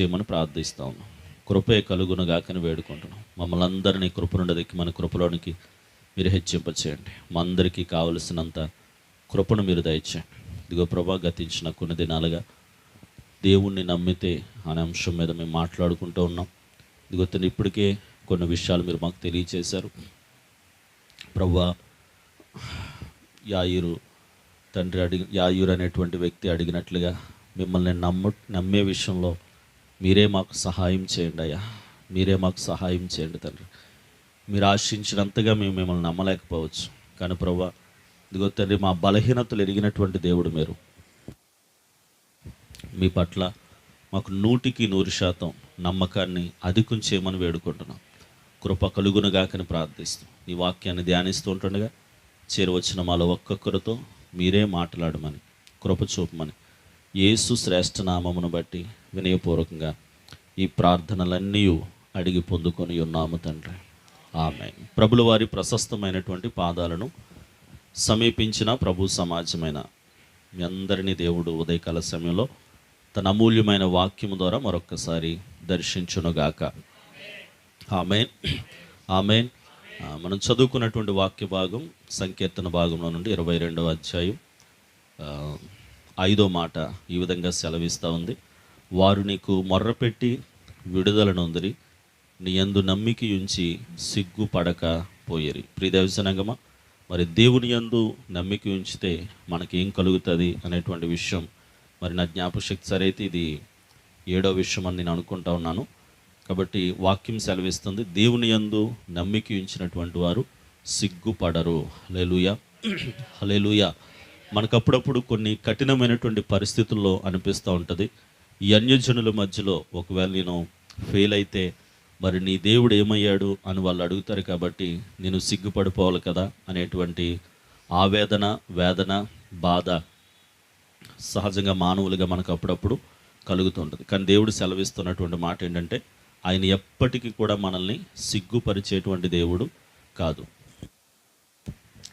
చేయమని ప్రార్థిస్తా ఉన్నాం. కృపే కలుగునుగాకని వేడుకుంటున్నాం. మమ్మల్ని అందరినీ కృప నుండి మన కృపలోనికి మీరు హెచ్చింపచేయండి. మా అందరికీ కావలసినంత కృపను మీరు దయచేయండి. ఇదిగో ప్రభా గతించిన కొన్ని దినాలుగా దేవుణ్ణి నమ్మితే అనే అంశం మీద మేము మాట్లాడుకుంటూ ఉన్నాం. ఇదిగో తండ్రి ఇప్పటికే కొన్ని విషయాలు మీరు మాకు తెలియచేశారు. ప్రభా యాయురు తండ్రి అడిగి యాయూర్ అనేటువంటి వ్యక్తి అడిగినట్లుగా మిమ్మల్ని నమ్ము నమ్మే విషయంలో మీరే మాకు సహాయం చేయండి అయ్యా. మీరే మాకు సహాయం చేయండి తండ్రి. మీరు ఆశించినంతగా మేము మిమ్మల్ని నమ్మలేకపోవచ్చు. కానీ ప్రభా ఇదిగో తండ్రి మా బలహీనతలు ఎరిగినటువంటి దేవుడు మీరు. మీ పట్ల మాకు నూటికి నూరు శాతం నమ్మకాన్ని అధికం చేయమని వేడుకుంటున్నాం. కృప కలుగునుగాకని ప్రార్థిస్తూ ఈ వాక్యాన్ని ధ్యానిస్తూ ఉంటుండగా చేరువచ్చిన మాలో ఒక్కొక్కరితో మీరే మాట్లాడమని కృప చూపమని యేసు శ్రేష్ఠ నామమును బట్టి వినయపూర్వకంగా ఈ ప్రార్థనలన్నీ అడిగి పొందుకొని ఉన్నాము తండ్రి. ఆమె ప్రభుల వారి ప్రశస్తమైనటువంటి పాదాలను సమీపించిన ప్రభు సమాజమైన మీ అందరినీ దేవుడు ఉదయకాల సమయంలో తన అమూల్యమైన వాక్యము ద్వారా మరొక్కసారి దర్శించునుగాక. ఆమెన్. ఆమెన్. మనం చదువుకున్నటువంటి వాక్య భాగం సంకీర్తన భాగంలో నుండి ఇరవై రెండవ అధ్యాయం. ఐదో మాట ఈ విధంగా సెలవిస్తూ ఉంది. వారు నీకు మొర్రపెట్టి విడుదల నొందిరి నీ యందు నమ్మిక ఉంచి సిగ్గుపడక పోయేరి. ప్రియదేవసనంగమ మరి దేవుని యందు నమ్మిక ఉంచితే మనకేం కలుగుతుంది అనేటువంటి విషయం మరి నా జ్ఞాపశక్తి సరైతే ఇది ఏడో విషయం అని నేను అనుకుంటా ఉన్నాను. కాబట్టి వాక్యం సెలవిస్తుంది దేవుని యందు నమ్మిక ఉంచినటువంటి వారు సిగ్గుపడరు. హలేలుయ హలేలుయ మనకు అప్పుడప్పుడు కొన్ని కఠినమైనటువంటి పరిస్థితుల్లో అనిపిస్తూ ఉంటుంది. ఈ అన్యజనుల మధ్యలో ఒకవేళ నేను ఫెయిల్ అయితే మరి నీ దేవుడు ఏమయ్యాడు అని వాళ్ళు అడుగుతారు కాబట్టి నేను సిగ్గుపడిపోవాలి కదా అనేటువంటి ఆవేదన వేదన బాధ సహజంగా మానవులుగా మనకు అప్పుడప్పుడు కలుగుతుంటుంది కానీ దేవుడు సెలవిస్తున్నటువంటి మాట ఏంటంటే ఆయన ఎప్పటికీ కూడా మనల్ని సిగ్గుపరిచేటువంటి దేవుడు కాదు.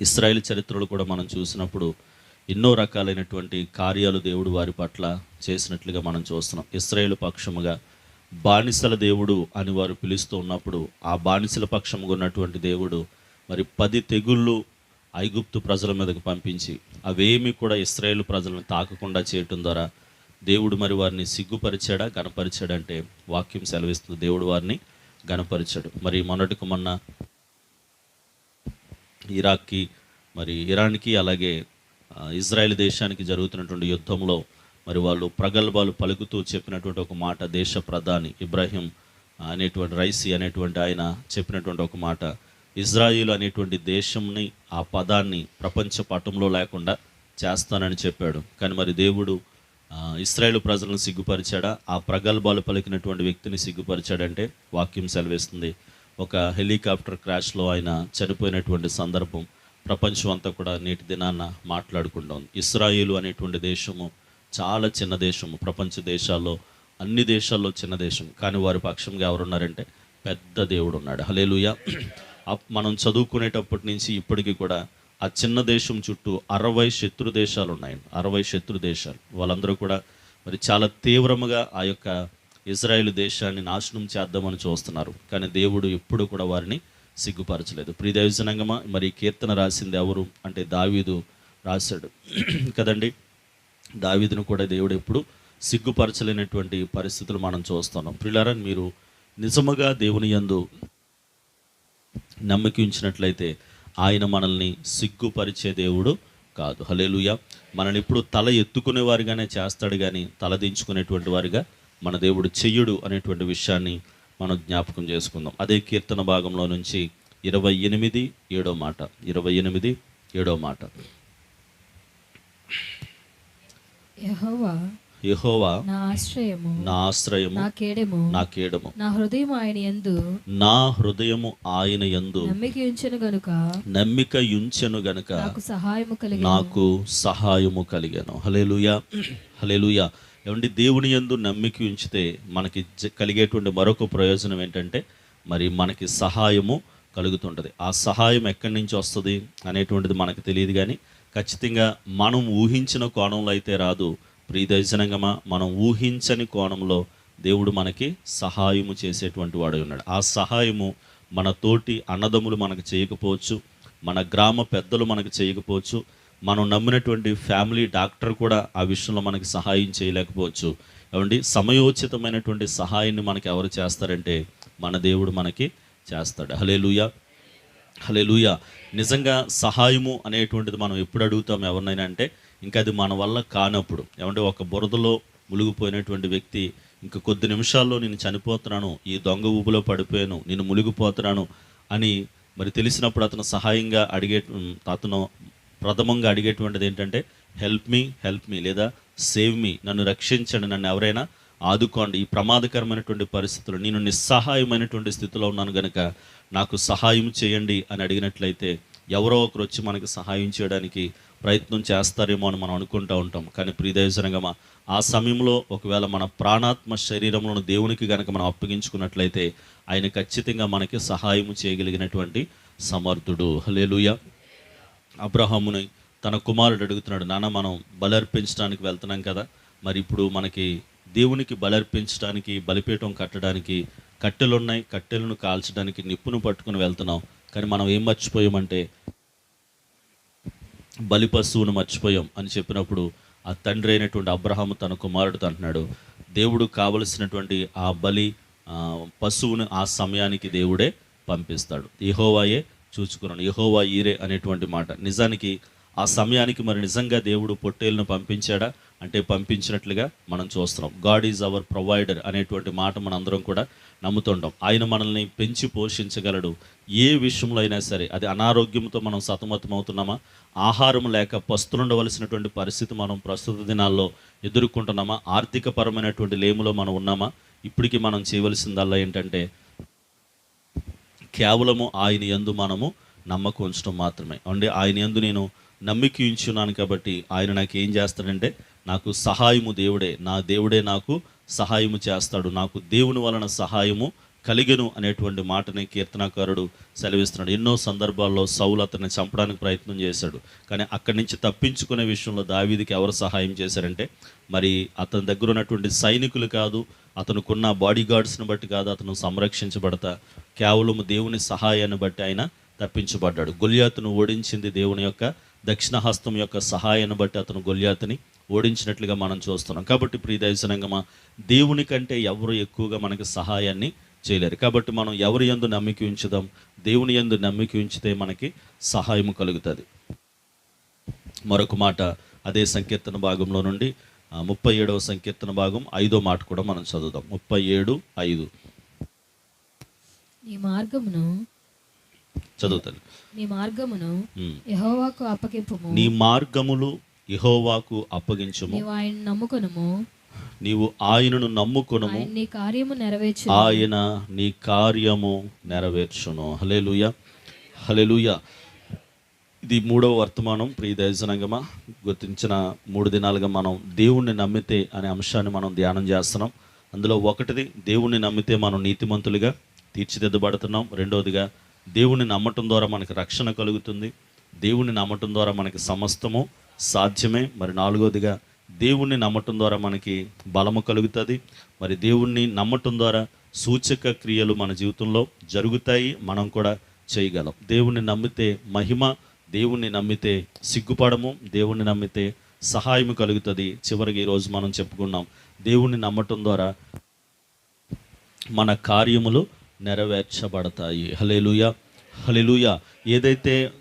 ఇస్రాయేల్ చరిత్రలు కూడా మనం చూసినప్పుడు ఎన్నో రకాలైనటువంటి కార్యాలు దేవుడు వారి పట్ల చేసినట్లుగా మనం చూస్తున్నాం. ఇస్రాయేల్ పక్షముగా బానిసల దేవుడు అని వారు పిలుస్తూ ఉన్నప్పుడు ఆ బానిసల పక్షముగా ఉన్నటువంటి దేవుడు మరి పది తెగుళ్ళు ఐగుప్తు ప్రజల మీదకు పంపించి అవేమి కూడా ఇస్రాయేల్ ప్రజలను తాకకుండా చేయటం ద్వారా దేవుడు మరి వారిని సిగ్గుపరిచాడా గణపరిచాడంటే వాక్యం సెలవిస్తుంది. దేవుడు వారిని గణపరిచాడు. మరి మొన్నటికి మొన్న ఇరాక్కి మరి ఇరాన్కి అలాగే ఇజ్రాయెల్ దేశానికి జరుగుతున్నటువంటి యుద్ధంలో మరి వాళ్ళు ప్రగల్భాలు పలుకుతూ చెప్పినటువంటి ఒక మాట దేశ ప్రధాని ఇబ్రాహిం అనేటువంటి రైసి అనేటువంటి ఆయన చెప్పినటువంటి ఒక మాట ఇజ్రాయిల్ అనేటువంటి దేశంని ఆ పదాన్ని ప్రపంచ పటంలో లేకుండా చేస్తానని చెప్పాడు. కానీ మరి దేవుడు ఇస్రాయేల్ ప్రజలను సిగ్గుపరిచాడా? ఆ ప్రగల్భాలు పలికినటువంటి వ్యక్తిని సిగ్గుపరిచాడంటే వాక్యం సెలవిస్తుంది. ఒక హెలికాప్టర్ క్రాష్లో ఆయన చనిపోయినటువంటి సందర్భం ప్రపంచం అంతా కూడా నేటి దినాన మాట్లాడుకుంటాం ఇస్రాయిల్ అనేటువంటి దేశము చాలా చిన్న దేశము. ప్రపంచ దేశాల్లో అన్ని దేశాల్లో చిన్న దేశం. కానీ వారి పక్షంగా ఎవరున్నారంటే పెద్ద దేవుడు ఉన్నాడు. హలేలుయ మనం చదువుకునేటప్పటి నుంచి ఇప్పటికీ కూడా ఆ చిన్న దేశం చుట్టూ అరవై శత్రు దేశాలు ఉన్నాయి. అరవై శత్రు దేశాలు. వాళ్ళందరూ కూడా మరి చాలా తీవ్రముగా ఆ యొక్క ఇజ్రాయెల్ దేశాన్ని నాశనం చేద్దామని చూస్తున్నారు. కానీ దేవుడు ఎప్పుడు కూడా వారిని సిగ్గుపరచలేదు. ప్రియదైవజనంగమా మరి కీర్తన రాసింది ఎవరు అంటే దావీదు రాశాడు. కదండి? దావీదును కూడా దేవుడు ఎప్పుడు సిగ్గుపరచలేనటువంటి పరిస్థితులు మనం చూస్తున్నాం. ప్రిలారని మీరు నిజముగా దేవుని యందు నమ్మకి ఉంచినట్లయితే ఆయన మనల్ని సిగ్గుపరిచే దేవుడు కాదు. హలేలుయ మనల్ని ఇప్పుడు తల ఎత్తుకునే వారిగానే చేస్తాడు కానీ తల దించుకునేటువంటి వారిగా మన దేవుడు చెయ్యుడు అనేటువంటి విషయాన్ని మనం జ్ఞాపకం చేసుకుందాం. అదే కీర్తన భాగంలో నుంచి ఇరవై ఎనిమిది ఏడో మాట. ఇరవై ఎనిమిది ఏడో మాట. యెహోవా నా ఆశ్రయము నా ఆశ్రయము నా కేడెము నా కేడము. నా హృదయం ఆయన యందు. నా హృదయము ఆయన యందు. నమ్మిక ఉంచెను గనుక నమ్మిక యుంచెను గనుక నాకు సహాయము కలిగి నాకు సహాయము కలిగాను. హలేలుయా హలేలుయా ఏమండి దేవుని యందు నమ్మిక ఉంచితే మనకి కలిగేటువంటి మరొక ప్రయోజనం ఏంటంటే మరి మనకి సహాయము కలుగుతుంటుంది. ఆ సహాయం ఎక్కడి నుంచి వస్తుంది అనేటువంటిది మనకు తెలియదు కానీ ఖచ్చితంగా మనం ఊహించిన కోణంలో అయితే రాదు. ప్రియదర్శనంగా మనం ఊహించని కోణంలో దేవుడు మనకి సహాయము చేసేటువంటి వాడు ఉన్నాడు. ఆ సహాయము మన తోటి అన్నదమ్ములు మనకు చేయకపోవచ్చు మన గ్రామ పెద్దలు మనకు చేయకపోవచ్చు మనం నమ్మినటువంటి ఫ్యామిలీ డాక్టర్ కూడా ఆ విషయంలో మనకి సహాయం చేయలేకపోవచ్చు. ఏమండి? సమయోచితమైనటువంటి సహాయాన్ని మనకి ఎవరు చేస్తారంటే మన దేవుడు మనకి చేస్తాడు. హలేలుయా హలేలుయ నిజంగా సహాయము అనేటువంటిది మనం ఎప్పుడు అడుగుతాం ఎవరినైనా అంటే ఇంకా అది మన వల్ల కానప్పుడు. ఏమంటే ఒక బురదలో మునిగిపోయినటువంటి వ్యక్తి ఇంక కొద్ది నిమిషాల్లో నేను చనిపోతున్నాను ఈ దొంగ ఊపులో పడిపోయాను నేను మునిగిపోతున్నాను అని మరి తెలిసినప్పుడు అతను సహాయంగా అడిగే అతను ప్రథమంగా అడిగేటువంటిది ఏంటంటే హెల్ప్ మీ హెల్ప్ మీ లేదా సేవ్ మీ నన్ను రక్షించండి నన్ను ఎవరైనా ఆదుకోండి ఈ ప్రమాదకరమైనటువంటి పరిస్థితులు నేను నిస్సహాయమైనటువంటి స్థితిలో ఉన్నాను గనుక నాకు సహాయం చేయండి అని అడిగినట్లయితే ఎవరో ఒకరు వచ్చి మనకి సహాయం చేయడానికి ప్రయత్నం చేస్తారేమో అని మనం అనుకుంటూ ఉంటాం. కానీ ప్రియదయసరంగా ఆ సమయంలో ఒకవేళ మన ప్రాణాత్మ శరీరంలో దేవునికి కనుక మనం అప్పగించుకున్నట్లయితే ఆయన ఖచ్చితంగా మనకి సహాయం చేయగలిగినటువంటి సమర్థుడు. హలేలుయ అబ్రహాముని తన కుమారుడు అడుగుతున్నాడు నాన్న మనం బలర్పించడానికి వెళ్తున్నాం కదా. మరి ఇప్పుడు మనకి దేవునికి బలర్పించడానికి బలిపీఠం కట్టడానికి కట్టెలు ఉన్నాయి కట్టెలను కాల్చడానికి నిప్పును పట్టుకుని వెళ్తున్నాం. కానీ మనం ఏం మర్చిపోయామంటే బలి పశువును మర్చిపోయాం అని చెప్పినప్పుడు ఆ తండ్రి అయినటువంటి అబ్రహాము తన కుమారుడితో అంటున్నాడు దేవుడు కావలసినటువంటి ఆ బలి పశువును ఆ సమయానికి దేవుడే పంపిస్తాడు. ఇహోవాయే చూచుకున్నాను ఇహోవా ఈరే అనేటువంటి మాట. నిజానికి ఆ సమయానికి మరి నిజంగా దేవుడు పొట్టేలను పంపించాడా? అంటే పంపించినట్లుగా మనం చూస్తున్నాం. గాడ్ ఈజ్ అవర్ ప్రొవైడర్ అనేటువంటి మాట మన అందరం కూడా నమ్ముతుంటాం. ఆయన మనల్ని పెంచి పోషించగలడు. ఏ విషయంలో అయినా సరే అది అనారోగ్యంతో మనం సతమతం అవుతున్నామా? ఆహారం లేక పస్తులుండవలసినటువంటి పరిస్థితి మనం ప్రస్తుత దినాల్లో ఎదుర్కొంటున్నామా? ఆర్థిక పరమైనటువంటి లేములో మనం ఉన్నామా? ఇప్పటికీ మనం చేయవలసిందల్లా ఏంటంటే కేవలము ఆయన యందు మనము నమ్మకం ఉంచడం మాత్రమే. అంటే ఆయన యందు నేను నమ్మిక ఉంచున్నాను కాబట్టి ఆయన నాకు ఏం చేస్తాడంటే నాకు సహాయము దేవుడే నా దేవుడే నాకు సహాయము చేస్తాడు. నాకు దేవుని వలన సహాయము కలిగను అనేటువంటి మాటని కీర్తనాకారుడు సెలవిస్తున్నాడు. ఎన్నో సందర్భాల్లో సౌలు అతన్ని చంపడానికి ప్రయత్నం చేశాడు. కానీ అక్కడి నుంచి తప్పించుకునే విషయంలో దావీదికి ఎవరు సహాయం చేశారంటే మరి అతని దగ్గర ఉన్నటువంటి సైనికులు కాదు అతనుకున్న బాడీ గార్డ్స్ని బట్టి కాదు అతను సంరక్షించబడతా కేవలం దేవుని సహాయాన్ని బట్టి ఆయన తప్పించబడ్డాడు. గొల్యాతును ఓడించింది దేవుని యొక్క దక్షిణ హస్తం యొక్క సహాయాన్ని బట్టి అతను గొల్యాతని ఓడించినట్లుగా మనం చూస్తున్నాం. కాబట్టి ప్రియ దైవసనంగమా దేవుని కంటే ఎవరు ఎక్కువగా మనకి సహాయాన్ని చేయలేరు. కాబట్టి మనం ఎవరి యందు నమ్మిక ఉంచుదాం దేవుని యందు నమ్మిక ఉంచితే మనకి సహాయం కలుగుతుంది. మరొక మాట అదే సంకీర్తన భాగంలో నుండి ముప్పై ఏడవ సంకీర్తన భాగం ఐదో మాట కూడా మనం చదువుదాం. ముప్పై ఏడు ఐదు. ఈ మార్గమును చదువుతాను నీ మార్గమును. యెహోవాకు అప్పగింపుము. నీ మార్గములు యెహోవాకు అప్పగించుము. నీవు ఆయన నమ్ముకొనుము. నీవు ఆయనను నమ్ముకొనుము. నీ కార్యము నెరవేర్చు ఆయన నీ కార్యము నెరవేర్చును. హలేలుయ హలేలుయ ఇది మూడవ వర్తమానం. ప్రియ దయజనంగమా గుర్తించిన మూడు దినాలుగా మనం దేవుణ్ణి నమ్మితే అనే అంశాన్ని మనం ధ్యానం చేస్తున్నాం. అందులో ఒకటిది దేవుణ్ణి నమ్మితే మనం నీతిమంతులుగా తీర్చిదిద్దబడుతున్నాం. రెండవదిగా దేవుణ్ణి నమ్మటం ద్వారా మనకి రక్షణ కలుగుతుంది. దేవుణ్ణి నమ్మటం ద్వారా మనకి సమస్తము సాధ్యమే. మరి నాలుగవదిగా దేవుణ్ణి నమ్మటం ద్వారా మనకి బలము కలుగుతుంది. మరి దేవుణ్ణి నమ్మటం ద్వారా సూచక క్రియలు మన జీవితంలో జరుగుతాయి. మనం కూడా చేయగలం. దేవుణ్ణి నమ్మితే మహిమ దేవుణ్ణి నమ్మితే సిగ్గుపడము దేవుణ్ణి నమ్మితే సహాయం కలుగుతుంది. చివరికి ఈరోజు మనం చెప్పుకున్నాం దేవుణ్ణి నమ్మటం ద్వారా మన కార్యములు నెరవేర్చబడతాయి. హలేలుయ హలేలుయ ఏదైతే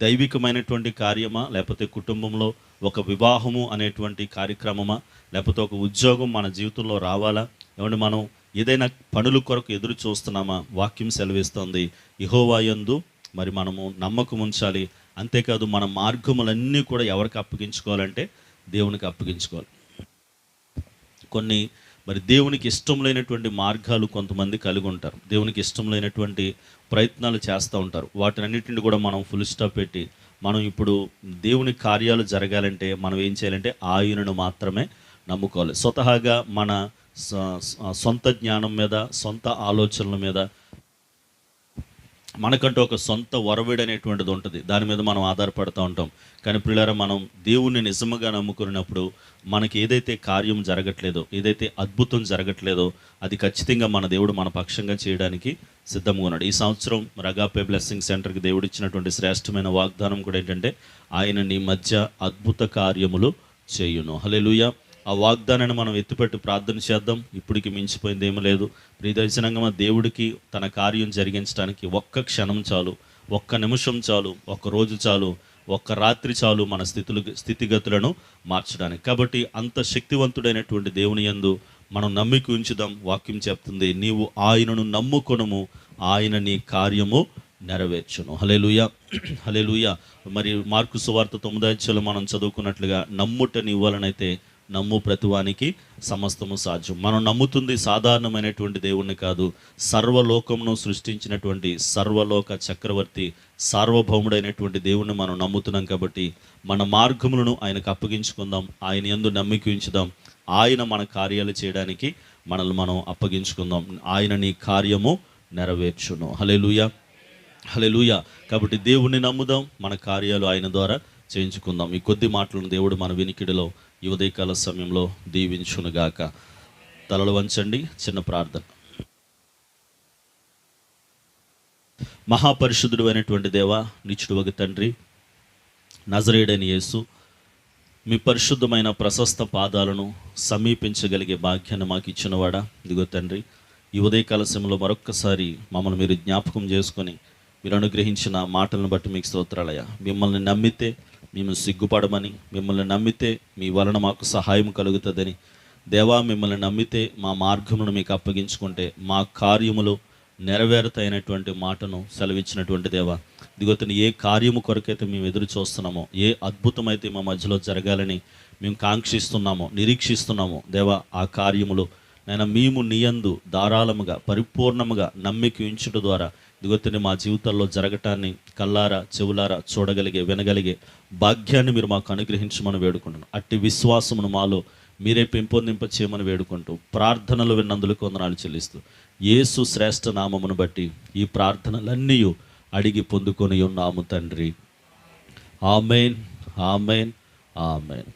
దైవికమైనటువంటి కార్యమా లేకపోతే కుటుంబంలో ఒక వివాహము అనేటువంటి కార్యక్రమమా లేకపోతే ఒక ఉద్యోగం మన జీవితంలో రావాలా? ఏమంటే మనం ఏదైనా పనుల కొరకు ఎదురు చూస్తున్నామా? వాక్యం సెలవిస్తుంది. ఇహోవాయందు మరి మనము నమ్మకం ఉంచాలి. అంతేకాదు మన మార్గములన్నీ కూడా ఎవరికి అప్పగించుకోవాలంటే దేవునికి అప్పగించుకోవాలి. కొన్ని మరి దేవునికి ఇష్టం లేనటువంటి మార్గాలు కొంతమంది కలిగి ఉంటారు. దేవునికి ఇష్టం లేనటువంటి ప్రయత్నాలు చేస్తూ ఉంటారు. వాటినన్నిటిని కూడా మనం ఫుల్ స్టాప్ పెట్టి మనం ఇప్పుడు దేవుని కార్యాలు జరగాలంటే మనం ఏం చేయాలంటే ఆయనను మాత్రమే నమ్ముకోవాలి. స్వతహాగా మన స- సొంత జ్ఞానం మీద సొంత ఆలోచనల మీద మనకంటూ ఒక సొంత వరవిడి అనేటువంటిది ఉంటుంది. దాని మీద మనం ఆధారపడుతూ ఉంటాం. కానీ పిల్లరా మనం దేవుణ్ణి నిజముగా నమ్ముకున్నప్పుడు మనకి ఏదైతే కార్యం జరగట్లేదో ఏదైతే అద్భుతం జరగట్లేదో అది ఖచ్చితంగా మన దేవుడు మన పక్షంగా చేయడానికి సిద్ధంగా ఉన్నాడు. ఈ సంవత్సరం రగాపే బ్లెస్సింగ్ సెంటర్కి దేవుడు ఇచ్చినటువంటి శ్రేష్టమైన వాగ్దానం కూడా ఏంటంటే ఆయన నీ మధ్య అద్భుత కార్యములు చేయును. హల్లెలూయా. ఆ వాగ్దానాన్ని మనం ఎత్తిపెట్టి ప్రార్థన చేద్దాం. ఇప్పటికి మించిపోయింది ఏమీ లేదు. ప్రియదర్శనంగా దేవుడికి తన కార్యం జరిగించడానికి ఒక్క క్షణం చాలు. ఒక్క నిమిషం చాలు. ఒక్క రోజు చాలు. ఒక్క రాత్రి చాలు మన స్థితులు స్థితిగతులను మార్చడానికి. కాబట్టి అంత శక్తివంతుడైనటువంటి దేవుని యందు మనం నమ్మిక ఉంచుదాం. వాక్యం చెప్తుంది నీవు ఆయనను నమ్ముకొనము. ఆయన నీ కార్యము నెరవేర్చును. హలేలుయ హలేలుయ మరి మార్కు సువార్త తొమ్మిదాధ్యాయులు మనం చదువుకున్నట్లుగా నమ్ముట ఇవ్వాలనైతే నమ్ము ప్రతివానికి సమస్తము సాధ్యం. మనం నమ్ముతుంది సాధారణమైనటువంటి దేవుణ్ణి కాదు సర్వలోకమును సృష్టించినటువంటి సర్వలోక చక్రవర్తి సార్వభౌముడైనటువంటి దేవుణ్ణి మనం నమ్ముతున్నాం కాబట్టి మన మార్గములను ఆయనకు అప్పగించుకుందాం ఆయన ఎందు నమ్మిక ఉంచుదాం. ఆయన మన కార్యాలు చేయడానికి మనల్ని మనం అప్పగించుకుందాం. ఆయన నీ కార్యము నెరవేర్చును. హలెలుయ హలెలుయ కాబట్టి దేవుణ్ణి నమ్ముదాం మన కార్యాలు ఆయన ద్వారా చేయించుకుందాం. ఈ కొద్ది మాటలను దేవుడు మన వినికిడిలో ఈ ఉదయకాల సమయంలో దీవించునుగాక. తలలు వంచండి చిన్న ప్రార్థన. మహాపరిశుద్ధుడు అయినటువంటి దేవ నిచ్చుడు ఒక తండ్రి నజరేడని యేసు మీ పరిశుద్ధమైన ప్రశస్త పాదాలను సమీపించగలిగే భాగ్యాన్ని మాకు ఇచ్చినవాడా ఇదిగో తండ్రి ఈ ఉదయకాల సమయంలో మరొక్కసారి మమ్మల్ని మీరు జ్ఞాపకం చేసుకొని మీరు అనుగ్రహించిన మాటలను బట్టి మీకు స్తోత్రాలయ మిమ్మల్ని నమ్మితే మేము సిగ్గుపడమని మిమ్మల్ని నమ్మితే మీ వలన మాకు సహాయం కలుగుతుందని. దేవా మిమ్మల్ని నమ్మితే మా మార్గమును మీకు అప్పగించుకుంటే మా కార్యములు నెరవేరుతాయనేటువంటి మాటను సెలవిచ్చినటువంటి దేవా. ఇదిగోతని ఏ కార్యము కొరకైతే మేము ఎదురు చూస్తున్నామో ఏ అద్భుతమైతే మా మధ్యలో జరగాలని మేము కాంక్షిస్తున్నామో నిరీక్షిస్తున్నామో దేవా ఆ కార్యములు నేను మేము నీయందు ధారాళముగా పరిపూర్ణముగా నమ్మిక ఉంచుట ద్వారా దిగొత్తుని మా జీవితాల్లో జరగటాన్ని కల్లారా చెవులారా చూడగలిగే వినగలిగే భాగ్యాన్ని మీరు మాకు అనుగ్రహించమని వేడుకుంటున్నాను అట్టి విశ్వాసమును మాలో మీరే పెంపొందింప చేయమని వేడుకుంటూ ప్రార్థనలు విన్నందులకు వందనాలు చెల్లిస్తూ యేసు శ్రేష్ఠ నామమును బట్టి ఈ ప్రార్థనలన్నీ అడిగి పొందుకొని ఉన్నాము తండ్రి. Amen amen amen.